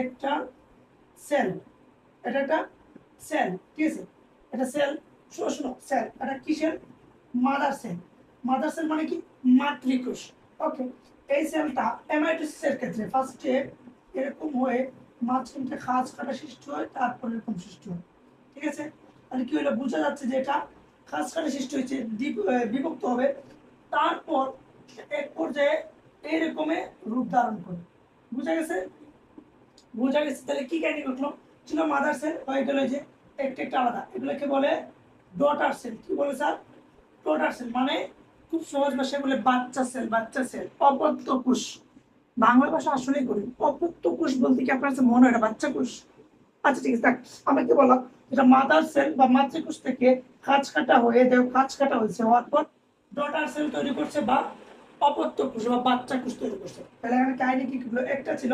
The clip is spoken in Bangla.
একটা সেল এটা একটা সেল ঠিক আছে? এটা সেল সেল এটা মাদার সেল মাদার সেল মানে কি? মাতৃকোষ। ওকে এই সেলটা ক্ষেত্রে ফার্স্টে এরকম হয়ে মাঝখানটা কাটা সৃষ্টি হয়, তারপর এরকম সৃষ্টি হয়। ঠিক আছে? তাহলে কি হলো? বোঝা যাচ্ছে যে এটা খাঁজ কাটা সৃষ্টি হয়েছে বিভক্ত হবে। তারপর এক পর্যায়ে এইরকমে রূপ ধারণ করে। বুঝা গেছে? বোঝা গেছে, তাহলে কি কাহিনী ঘটলো? ছিল মাদার সেল হয়ে গেল যে একটা একটা আলাদা। এগুলোকে বলে ডটার সেল কি বলে স্যার ডটার সেল মানে খুব সহজ ভাষায় বলে বাচ্চা সেল বাচ্চা সেল অপত্য কোষ। বাংলা ভাষা আসলেই করি অপত্য কোষ বলতে কি আপনার মনে হয় এটা বাচ্চা কোষ? আচ্ছা ঠিক আছে থাক। আমরা বললাম এটা মাদার সেল বা মাতৃকোষ থেকে খাঁজ কাটা হয়ে, দেহ খাঁজ কাটা হয়েছে হওয়ার পর ডটার সেল তৈরি করছে বা অপত্য কোষ বা বাচ্চা কোষ তৈরি করছে। তাহলে এখানে কাহিনী কি একটা ছিল